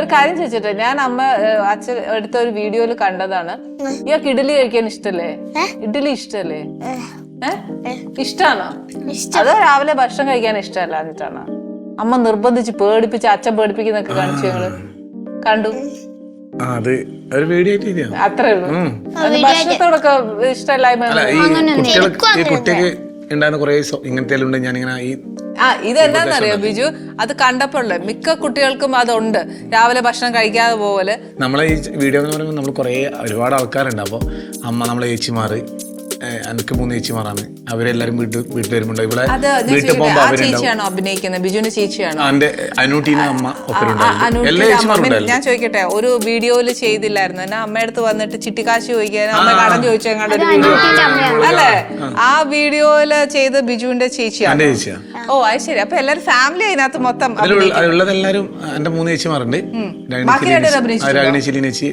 ഒരു കാര്യം ചോദിച്ചിട്ടെ ഞാൻ അമ്മ അച്ഛൻ എടുത്ത ഒരു വീഡിയോയിൽ കണ്ടതാണ്. ഇയാൾക്ക് ഇഡലി കഴിക്കാൻ ഇഷ്ടല്ലേ? ഇഡലി ഇഷ്ടല്ലേ? ഇഷ്ടാണോ? അതോ രാവിലെ ഭക്ഷണം കഴിക്കാൻ ഇഷ്ടമല്ല എന്നിട്ടാണ് അമ്മ നിർബന്ധിച്ച് പേടിപ്പിച്ച് അച്ഛൻ പേടിപ്പിക്കുന്നൊക്കെ കാണിച്ചു ഞങ്ങൾ. കണ്ടു. ആ അത് ഒരു വീഡിയോ അത്രേ ഉള്ളൂ. ഭക്ഷണത്തോടൊക്കെ ഇഷ്ടമല്ലായ്മ കുട്ടികൾക്ക് കുട്ടിക്ക് കുറെ ഇങ്ങനത്തെ ഞാൻ ഞാനിങ്ങനെ ഈ ആ ഇതെന്താന്നറിയോ ബിജു? അത് കണ്ടപ്പോഴല്ലേ മിക്ക കുട്ടികൾക്കും അതുണ്ട്. രാവിലെ ഭക്ഷണം കഴിക്കാതെ പോലെ നമ്മളെ ഈ വീഡിയോ എന്ന് പറയുമ്പോൾ നമ്മൾ കുറേ ഒരുപാട് ആൾക്കാരുണ്ട്. അപ്പോൾ അമ്മ നമ്മളെ ചേച്ചിമാർ എനിക്ക് മൂന്ന് ചേച്ചിമാരാണ്. അവരെല്ലാരും വീട്ടിൽ വീട്ടിൽ വരുമ്പോണ്ട് ഇവിടെ വീട്ടിൽ പോകുമ്പോൾ ആ അവരുണ്ടാവും. ചേച്ചിയാണോ അഭിനയിക്കുന്നത്? ബിജുവിന്റെ ചേച്ചിയാണോ? എന്റെ അനൂട്ടീന അമ്മ എല്ലാ ചേച്ചിമാരും ഞാൻ ചോദിക്കട്ടെ ഒരു വീഡിയോയിൽ ചെയ്തില്ലായിരുന്നു. എന്നാ അമ്മയടുത്ത് വന്നിട്ട് ചിട്ടിക്കാശ് ചോദിക്കാൻ അമ്മ കടം ചോദിച്ചു അല്ലേ? ആ വീഡിയോയിൽ ചെയ്ത് ബിജുവിന്റെ ചേച്ചിയാണ്. ഓ അത് ശരി. അപ്പൊ എല്ലാരും ഫാമിലി അതിനകത്ത് മൊത്തം എന്റെ മൂന്ന് ചേച്ചിമാരുണ്ട്? രാഗിണി ചിലിനേച്ചി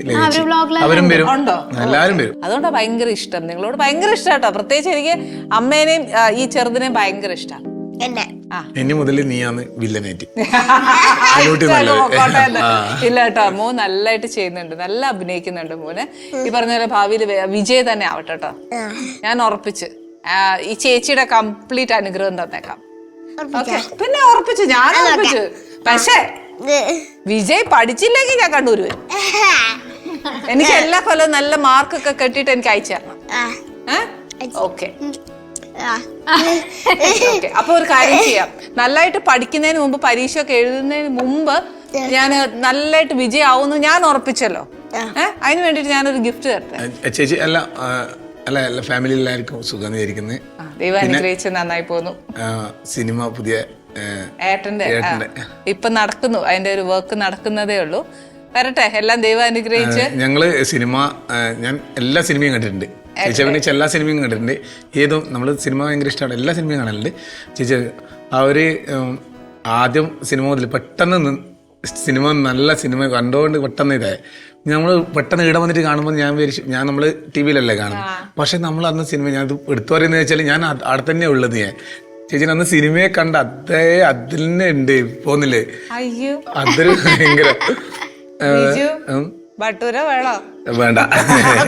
അവരും വരും. ഉണ്ടോ? എല്ലാരും വരും. അതുകൊണ്ടാണ് ഭയങ്കര ഇഷ്ടം. നിങ്ങളോട് ഭയങ്കര ഇഷ്ടാട്ടോ പ്രത്യേകിച്ച് എനിക്ക് അമ്മേനെയും ഈ ചെറുതിനെയും ഭയങ്കര ഇഷ്ടം. എന്നെ. ഇനി മുതൽ നീയാന്ന് വില്ലനേറ്റ് ഇല്ല കേട്ടോ മോൻ നല്ലായിട്ട് ചെയ്യുന്നുണ്ട്. നല്ല അഭിനയിക്കുന്നുണ്ട് മോന്. ഈ പറഞ്ഞ പോലെ ഭാവിയിൽ വിജയ് തന്നെ ആവട്ടെ കേട്ടോ. ഞാൻ ഉറപ്പിച്ച്. ഈ ചേച്ചിയുടെ കംപ്ലീറ്റ് അനുഗ്രഹം തന്നേക്കാം. ഓക്കെ പിന്നെ ഉറപ്പിച്ചു ഞാൻ ഉറപ്പിച്ചു. പക്ഷേ വിജയ് പഠിച്ചില്ലെങ്കിൽ ഞാൻ കണ്ണൂര് വരും. എനിക്ക് എല്ലാ കൊല്ലവും നല്ല മാർക്കൊക്കെ കെട്ടിട്ട് എനിക്ക് അയച്ചു തരണം. ആ. ഓക്കെ അപ്പൊ ഒരു കാര്യം ചെയ്യാം. നല്ലതായിട്ട് പഠിക്കുന്നതിന് മുമ്പ് പരീക്ഷ ഒക്കെ എഴുതുന്നതിന് മുമ്പ് ഞാൻ നല്ലതായിട്ട് വിജയാവുമെന്ന് ഞാൻ ഉറപ്പിച്ചല്ലോ. ഏഹ് അതിന് വേണ്ടിട്ട് ഞാനൊരു ഗിഫ്റ്റ് തരട്ടെ? ചേച്ചി അല്ല അല്ല എല്ലാ ഫാമിലി എല്ലാവർക്കും സുഖം വിചാരിക്കുന്നത് ദൈവം അനുഗ്രഹിച്ച് നന്നായി പോന്നു. സിനിമ പുതിയ ഏട്ടന്റെ ഇപ്പൊ നടക്കുന്നു അതിന്റെ ഒരു വർക്ക് നടക്കുന്നതേ ഉള്ളൂ. വരട്ടെ എല്ലാം ദൈവം അനുഗ്രഹിച്ച്. ഞങ്ങൾ സിനിമ ഞാൻ എല്ലാ സിനിമയും കണ്ടിട്ടുണ്ട്. ചേച്ചി അഭിനയിച്ച എല്ലാ സിനിമയും കണ്ടിട്ടുണ്ട്. ഏതും നമ്മൾ സിനിമ ഭയങ്കര ഇഷ്ടമാണ് എല്ലാ സിനിമയും കാണാനുണ്ട് ചേച്ചി ആ ഒരു ആദ്യം സിനിമ മുതൽ പെട്ടെന്ന് സിനിമ നല്ല സിനിമ കണ്ടുകൊണ്ട് പെട്ടെന്ന് ഇതായി. നമ്മൾ പെട്ടെന്ന് ഇവിടെ വന്നിട്ട് കാണുമ്പോൾ ഞാൻ വിചാരിച്ചു ഞാൻ നമ്മൾ ടി വിയിലല്ലേ കാണുന്നത് പക്ഷെ നമ്മൾ അന്ന് സിനിമ ഞാൻ എടുത്തു പറയുന്നത് വെച്ചാൽ ഞാൻ അവിടെ തന്നെ ഉള്ളത് ഞാൻ. ചേച്ചി അന്ന് സിനിമയെ കണ്ട അതേ അതിൽ തന്നെ ഉണ്ട് പോന്നില്ലേ. അയ്യോ. അതൊരു ഭയങ്കര വേണ്ട.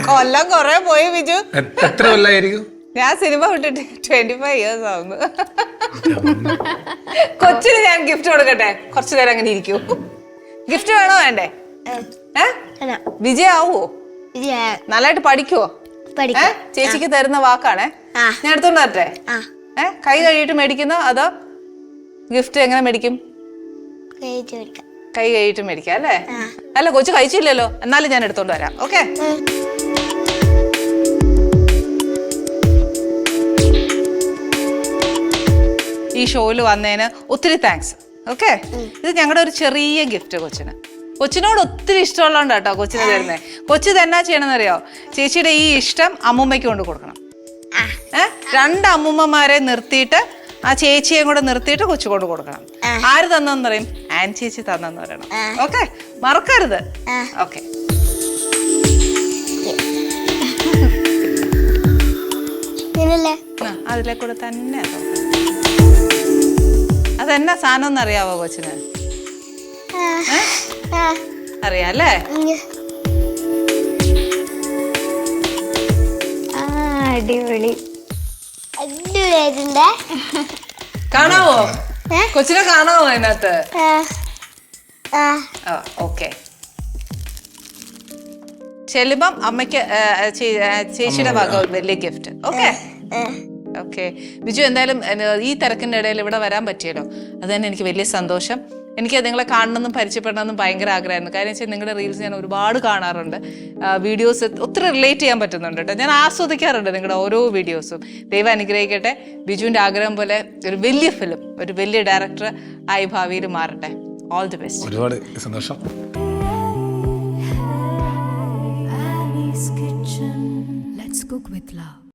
കൊല്ലം കൊറേ പോയി ബിജു. എത്ര കൊല്ലായിരിക്കും? ഞാൻ സിനിമ വിട്ടിട്ട് ട്വന്റി ഫൈവ് ഇയേഴ്സ് ആവുന്നു. കൊച്ചിന് ഞാൻ ഗിഫ്റ്റ് കൊടുക്കട്ടെ? കുറച്ചു നേരം അങ്ങനെ ഇരിക്കൂ. ഗിഫ്റ്റ് വേണോ വേണ്ടേ? വിജയാവോ? നല്ലായിട്ട് പഠിക്കുവോ? ചേച്ചിക്ക് തരുന്ന വാക്കാണേ. ഞാൻ എടുത്തോണ്ട് വരട്ടെ? ഏ? കൈ കഴിയിട്ട് മേടിക്കുന്നോ? അതോ ഗിഫ്റ്റ് എങ്ങനെ മേടിക്കും? കൈ കഴിയിട്ട് മേടിക്കാം. അല്ലേ? അല്ല കൊച്ചു കഴിച്ചില്ലല്ലോ. എന്നാലും ഞാൻ എടുത്തോണ്ട് വരാം. ഓക്കെ? ഈ ഷോയിൽ വന്നതിന് ഒത്തിരി താങ്ക്സ് ഓക്കെ ഇത് ഞങ്ങളുടെ ഒരു ചെറിയ ഗിഫ്റ്റ് കൊച്ചിന്. കൊച്ചിനോട് ഒത്തിരി ഇഷ്ടമുള്ളതുകൊണ്ട് കേട്ടോ കൊച്ചിന് തരുന്നത് കൊച്ചു തന്നെ ചെയ്യണമെന്നറിയോ ചേച്ചിയുടെ ഈ ഇഷ്ടം അമ്മൂമ്മയ്ക്ക് കൊണ്ട് കൊടുക്കണം. ഏ? രണ്ട് അമ്മുമ്മമാരെ നിർത്തിയിട്ട് ആ ചേച്ചിയെയും കൂടെ നിർത്തിയിട്ട് കൊച്ചു കൊണ്ട് കൊടുക്കണം. ആര് തന്നെന്ന് പറയും? ആൻ ചേച്ചി തന്നെന്ന് പറയണം. ഓക്കെ മറക്കരുത്. ഓക്കെ അതിലെ കൂടെ തന്നെ. അതെന്നാ സാധനം അറിയാവോ കൊച്ചിന്? അറിയാല്ലേ ആ. അറിയാം അല്ലേ അടിപൊളി. അടിപൊളിയായിട്ടുണ്ടേ. കാണാവോ? കൊച്ചിനെ കാണാവോ അതിനകത്ത്? ഓക്കെ. ചെല്ലുമ്പം അമ്മയ്ക്ക് ചേച്ചിയുടെ ഭാഗം വലിയ ഗിഫ്റ്റ് ഓക്കെ. ഓക്കെ ബിജു എന്തായാലും ഈ തിരക്കിന്റെ ഇടയിൽ ഇവിടെ വരാൻ പറ്റിയല്ലോ. അത് തന്നെ എനിക്ക് വലിയ സന്തോഷം. എനിക്ക് നിങ്ങളെ കാണണമെന്നും പരിചയപ്പെടണമെന്നും ഭയങ്കര ആഗ്രഹമായിരുന്നു. കാര്യം വെച്ചാൽ നിങ്ങളുടെ റീൽസ് ഞാൻ ഒരുപാട് കാണാറുണ്ട്. വീഡിയോസ് ഒത്തിരി റിലേറ്റ് ചെയ്യാൻ പറ്റുന്നുണ്ട് കേട്ടോ. ഞാൻ ആസ്വദിക്കാറുണ്ട് നിങ്ങളുടെ ഓരോ വീഡിയോസും ദൈവം അനുഗ്രഹിക്കട്ടെ. ബിജുവിന്റെ ആഗ്രഹം പോലെ ഒരു വലിയ ഫിലിം ഒരു വലിയ ഡയറക്ടർ ആയി ഭാവിയിൽ മാറട്ടെ. ഓൾ ദി ബെസ്റ്റ് ഒരുപാട് സന്തോഷം. Let's cook with love.